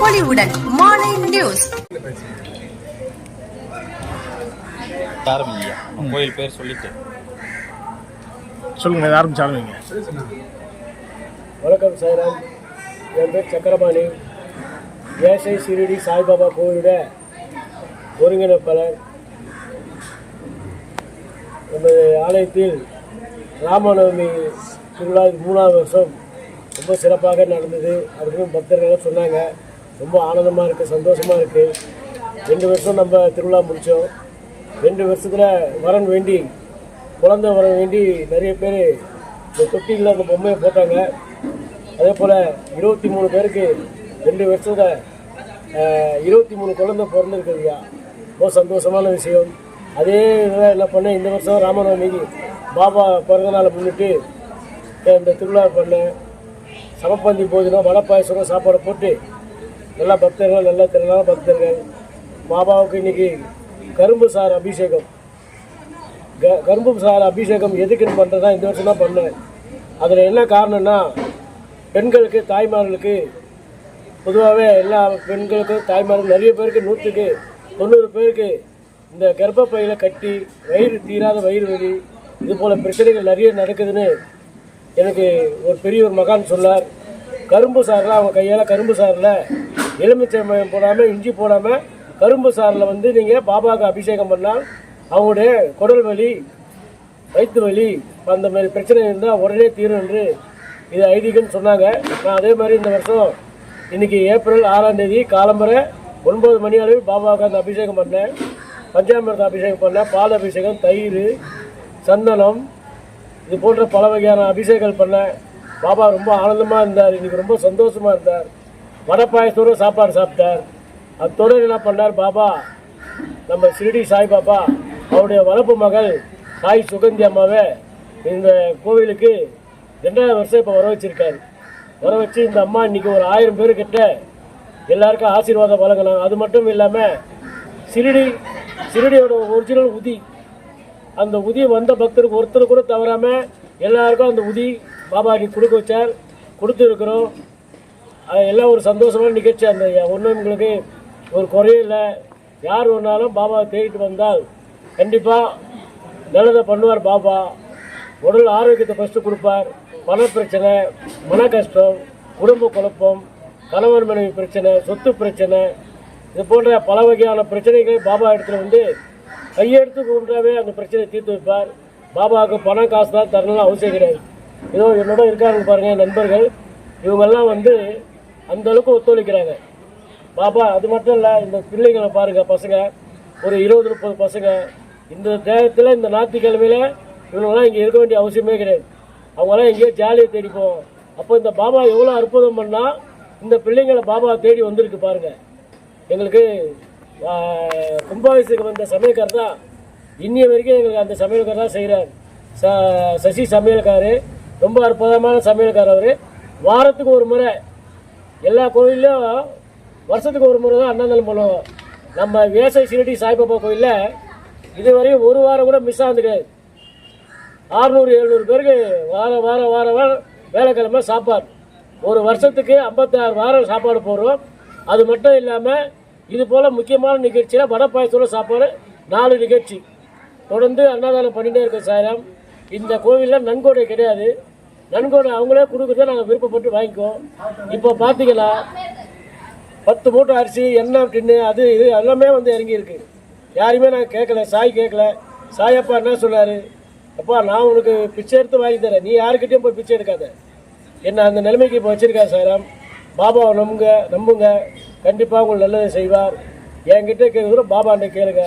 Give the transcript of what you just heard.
பொலிவுடன் மாலை நியூஸ் ஆரம்பிங்க கோயில் பேர் சொல்லிட்டு. சொல்லுங்க ஆரம்பிச்சு ஆரம்பிங்க. வணக்கம் சாய்ராம். என் பேர் சக்கரபாணி. ஏசை சிறுடி சாய்பாபா கோவிலோட ஒருங்கிணைப்பாளர். நமது ஆலயத்தில் ராமநவமி திருவிழா மூணாவது வருஷம் ரொம்ப சிறப்பாக நடந்தது அப்படின்னு பக்தர்கள் சொன்னாங்க. ரொம்ப ஆனந்தமாக இருக்குது சந்தோஷமாக இருக்குது ரெண்டு வருஷம் நம்ம திருவிழா முடித்தோம் ரெண்டு வருஷத்தில் வரன் வேண்டி குழந்தை வரன் வேண்டி நிறைய பேர் இந்த தொட்டியில் அந்த பொம்மையை போட்டாங்க. அதே போல் இருபத்தி மூணு பேருக்கு ரெண்டு வருஷத்தில் இருபத்தி மூணு குழந்தை பிறந்திருக்குதுயா ரொம்ப சந்தோஷமான விஷயம். அதே இதில் என்ன பண்ணேன் இந்த வருஷம் ராமநவமிக்கு பாபா பிறந்தநாளை முன்னிட்டு இந்த திருவிழா பண்ணேன். சமப்பந்தி போதினம் வடை பாயசம் சாப்பாடு போட்டு நல்ல பக்தர்கள் நல்ல திறனான பக்தர்கள். பாபாவுக்கு இன்னைக்கு கரும்பு சார் அபிஷேகம். க கரும்பு சார் அபிஷேகம் எதுக்குன்னு பண்ணுறதா இந்த வருஷம் தான் பண்ணேன். அதில் என்ன காரணம்னா பெண்களுக்கு தாய்மார்களுக்கு பொதுவாகவே எல்லா பெண்களுக்கும் தாய்மார்கள் நிறைய பேருக்கு நூற்றுக்கு தொண்ணூறு பேருக்கு இந்த கர்ப்பப்பையில் கட்டி வயிறு தீராத வயிறு வலி இது போல் பிரச்சனைகள் நிறைய நடக்குதுன்னு எனக்கு ஒரு பெரிய ஒரு மகான் சொன்னார். கரும்பு சாரில் அவங்க கையால் கரும்பு சாறில் எலுமிச்சம்பழம் போடாமல் இஞ்சி போடாமல் கரும்பு சாறில் வந்து நீங்கள் பாபாவுக்கு அபிஷேகம் பண்ணால் அவங்களுடைய குடல் வலி வயிற்று வலி அந்த மாதிரி பிரச்சனை இருந்தால் உடனே தீரும் என்று இது ஐதீகம்னு சொன்னாங்க. நான் அதே மாதிரி இந்த வருஷம் இன்னைக்கு ஏப்ரல் ஆறாம் தேதி காலம்பரை ஒன்பது மணி அளவில் பாபாவுக்கு அந்த அபிஷேகம் பண்ணேன். பஞ்சாமிரத அபிஷேகம் பண்ணேன். பால் அபிஷேகம் தயிர் சந்தனம் இது போன்ற பல வகையான அபிஷேகங்கள் பண்ணேன். பாபா ரொம்ப ஆனந்தமாக இருந்தார். இன்றைக்கி ரொம்ப சந்தோஷமாக இருந்தார். வடை பாயசத்தோட சாப்பாடு சாப்பிட்டார். அத்தோட என்ன பண்ணார்? பாபா நம்ம ஷிரடி சாய்பாபா அவருடைய வளர்ப்பு மகள் சாய் சுகந்தி அம்மாவை இந்த கோவிலுக்கு ரெண்டாவது வருஷம் இப்போ வர வச்சிருக்காரு. வர வச்சு இந்த அம்மா இன்றைக்கி ஒரு ஆயிரம் பேருக்கிட்ட எல்லாருக்கும் ஆசீர்வாதம் வழங்கினாங்க. அது மட்டும் இல்லாமல் சிறுடி சிறுடியோட ஒரிஜினல் உதி. அந்த உதி வந்த பக்தருக்கு ஒருத்தர் கூட தவறாமல் எல்லாருக்கும் அந்த உதி பாபா நீ கொடுக்க வச்சார். கொடுத்துருக்குறோம். எல்லாம் ஒரு சந்தோஷமான நிகழ்ச்சி அந்த ஒன்றும் எங்களுக்கு ஒரு குறையும் இல்லை. யார் ஒன்றாலும் பாபாவை தேடிட்டு வந்தால் கண்டிப்பாக நல்லதை பண்ணுவார் பாபா. உடல் ஆரோக்கியத்தை ஃபஸ்ட்டு கொடுப்பார். பண பிரச்சனை மன கஷ்டம் குடும்ப குழப்பம் கணவன் மனைவி பிரச்சனை சொத்து பிரச்சனை இது போன்ற பல வகையான பிரச்சனைகளை பாபா இடத்துல வந்து கையெடுத்து கொண்டாவே அந்த பிரச்சனையை தீர்த்து வைப்பார். பாபாவுக்கு பணம் காசு தான் தரணும்னு அவசியம் கிடையாது. ஏதோ என்னோட இருக்காருன்னு பாருங்கள் என் நண்பர்கள். இவங்கெல்லாம் வந்து அந்த அளவுக்கு ஒத்துழைக்கிறாங்க. பாபா அது மட்டும் இல்லை இந்த பிள்ளைங்களை பாருங்க பசங்க. ஒரு இருபது முப்பது பசங்க. இந்த தேகத்தில் இந்த ஞாயிற்றுக்கிழமையில இவங்கெல்லாம் இங்கே இருக்க வேண்டிய அவசியமே கிடையாது. அவங்கெல்லாம் எங்கேயோ ஜாலியை தேடி போவோம். அப்போ இந்த பாபா எவ்வளோ அற்புதம் பண்ணால் இந்த பிள்ளைங்களை பாபா தேடி வந்திருக்கு பாருங்க. எங்களுக்கு கும்பாவிசுக்கு கும்பாபிஷேகம் வந்த சமையல்கார் தான். இன்னிய வரைக்கும் எங்களுக்கு அந்த சமையல்கார் தான் செய்கிறார் ச சசி சமையல்காரு ரொம்ப அற்புதமான சமையல்கார் அவர். வாரத்துக்கு ஒரு முறை எல்லா கோவில்லையும் வருஷத்துக்கு ஒரு முறை தான் அன்னதானம் பண்ணுவோம் நம்ம வேசை சிரடி சாய்பாபா கோயிலில் இதுவரையும் ஒரு வாரம் கூட மிஸ் ஆனது கிடையாது ஆறுநூறு எழுநூறு பேருக்கு வார வார வார வாரம் வேலைக்கிழமை சாப்பாடு. ஒரு வருஷத்துக்கு ஐம்பத்தாறு வாரம் சாப்பாடு போடுறோம். அது மட்டும் இல்லாமல் இது போல் முக்கியமான நிகழ்ச்சியில் வடை பாயசோட சாப்பாடு நாலு நிகழ்ச்சி. தொடர்ந்து அன்னதானம் பண்ணிகிட்டே இருக்கோம் சாரம் இந்த கோவிலில் நன்கொடை கிடையாது. நன்கொடை அவங்களே கொடுக்குறத நாங்கள் விருப்பப்பட்டு வாங்கிக்குவோம். இப்போ பார்த்தீங்கன்னா பத்து மூட்டை அரிசி எண்ணெய் டின்னு அது இது எல்லாமே வந்து இறங்கியிருக்கு. யாரையுமே நாங்கள் கேட்கல சாய் கேட்கல சாயப்பா என்ன சொன்னார்? அப்பா நான் உனக்கு பிச்சை எடுத்து வாங்கி தரேன். நீ யாருக்கிட்டையும் போய் பிச்சை எடுக்காத. என்ன அந்த நிலைமைக்கு இப்போ வச்சிருக்கா சாராம் பாபாவை நம்புங்க நம்புங்க. கண்டிப்பாக உங்களுக்கு நல்லதை செய்வார். என்கிட்ட கேட்குறதும் பாபாண்ட கேளுங்க.